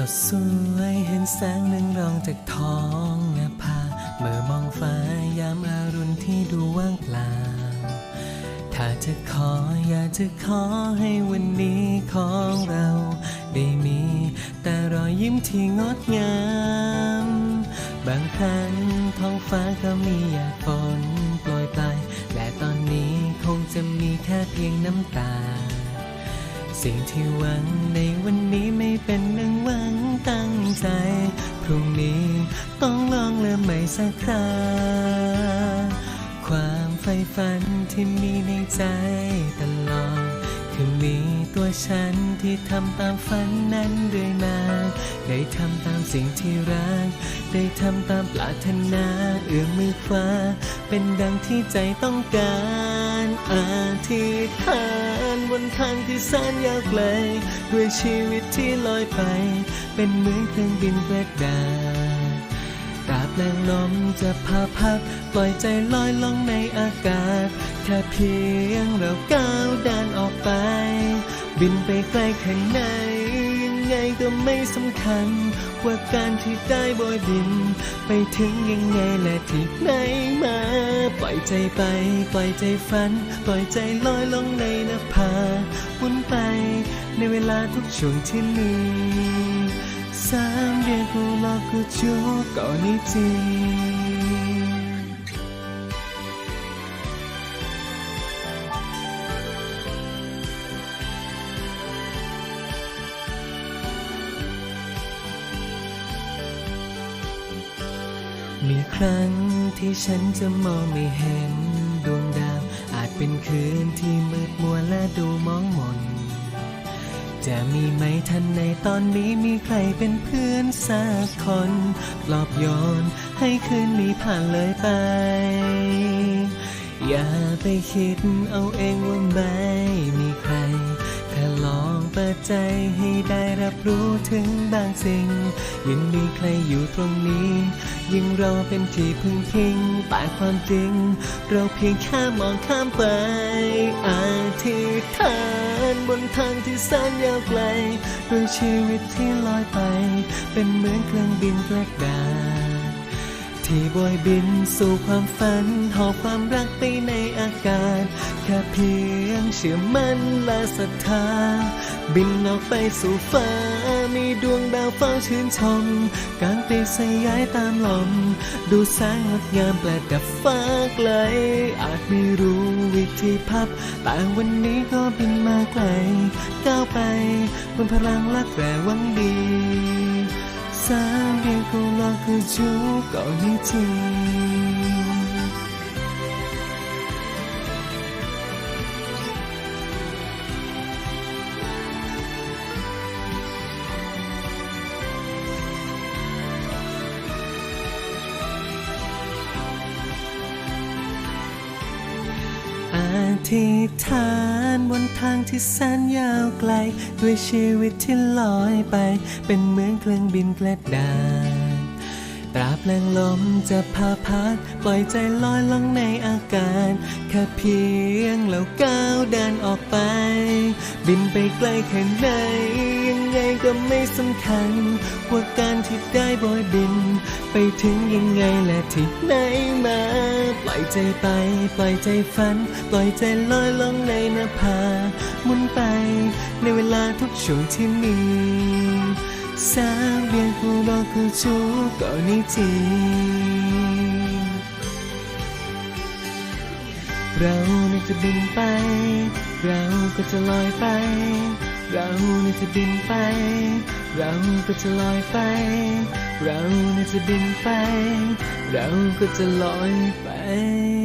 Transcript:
สดสวยเห็นแสงหนึ่งรองจากท้องนภาเมื่อมองฟ้ายามอารุณที่ดูว่างเปล่า ถ้าจะขออยากจะขอให้วันนี้ของเรา ได้มี แต่รอยยิ้มที่งดงาม บางครั้งท้องฟ้าก็มีหยาดฝนโปรยปลายและตอนนี้คงจะมีแค่เพียงน้ำตา สิ่งที่หวังในวันนี้ไม่เป็นหวัง สักครา ความใฝ่ฝันที่มีในใจตลอด คือมีตัวฉันที่ทำตามฝันนั้นเรื่อยมา ได้ทำตามสิ่งที่รัก ได้ทำตามปรารถนาเอื้อมมือคว้า เป็นดังที่ใจต้องการอาธิษฐานบนทางที่แสนยาวไกล ด้วยชีวิตที่ลอยไป เป็นเหมือนเครื่องบินกระดาษตราบ แรงลมจะพาพัดปล่อยใจลอยลงในอากาศ แค่เพียงเราก้าวเดินออกไป บินไปไกลแค่ไหนยังไงก็ไม่สำคัญ ว่าการที่ได้โบยบิน ไปถึงยังไงและที่ไหนมา ปล่อยใจไป ปล่อยใจฝัน ปล่อยใจลอยลงในนภาหมุนไปในเวลาทุกช่วงที่มี三遍 chúa có ní gì มีครั้งที่ฉันจะมองไม่เห็นดวงดาว อาจเป็นคืนที่มืดมัวและดูมองมน จะมีไหมทันในตอนนี้มีใครเป็นเพื่อนสักคนปลอบโยนให้คืนนี้ผ่านเลยไป อย่าไปคิดเอาเองว่าไม่มีใครแค่ลองเปิดใจ รับรู้ถึงบางสิ่ง ยังมีใครอยู่ตรงนี้ ยิ่งเราเป็นที่พึ่งพิงแต่ความจริง เราเพียงแค่มองข้ามไปอาธิษฐานบนทางที่แสนยาวไกลด้วยชีวิตที่ลอยไป เป็นเหมือนเครื่องบินกระดาษที่บอยบินสู่ความฝันหอบความรักไปในอากาศ แค่เพียงเชื่อมั่นและศรัทธา บินออกไปสู่ฟ้า มีดวงดาวเฝ้าชื่นชมกลางปีสยายตามลม ดูแสงงดงามปลกดับฟ้าไกล อาจไม่รู้วิธีพับ แต่วันนี้ก็บินมาไกล ก้าวไปบนพลังรักแรวังดีสามเดียงกูรอคือชูก่อนนี้จริง ษฐานบนทางที่แสนยาวไกล ด้วยชีวิตที่ลอยไป เป็นเหมือนเครื่องบินกระดาษตราบแรงลมจะพาพัดปล่อยใจลอยลงในอากาศแค่เพียงเราก้าวเดินออกไป บินไปไกลแค่ไหนยังไงก็ไม่สำคัญว่าการที่ได้โบยบิน ไปถึงยังไงและที่ไหนมา อยใจไป ปล่อยใจฝัน ปล่อยใจลอยลงในหน้าผามุนไปในเวลาทุกช่วงที่มีสามเบียงกูบอกกูชูก่อนนี้ทีเราเนี่ยจะบินไป เราก็จะลอยไป เราเนี่ยจะบินไป เราก็จะลอยไป เราเนี่ยจะบินไป เราก็จะลอยไป I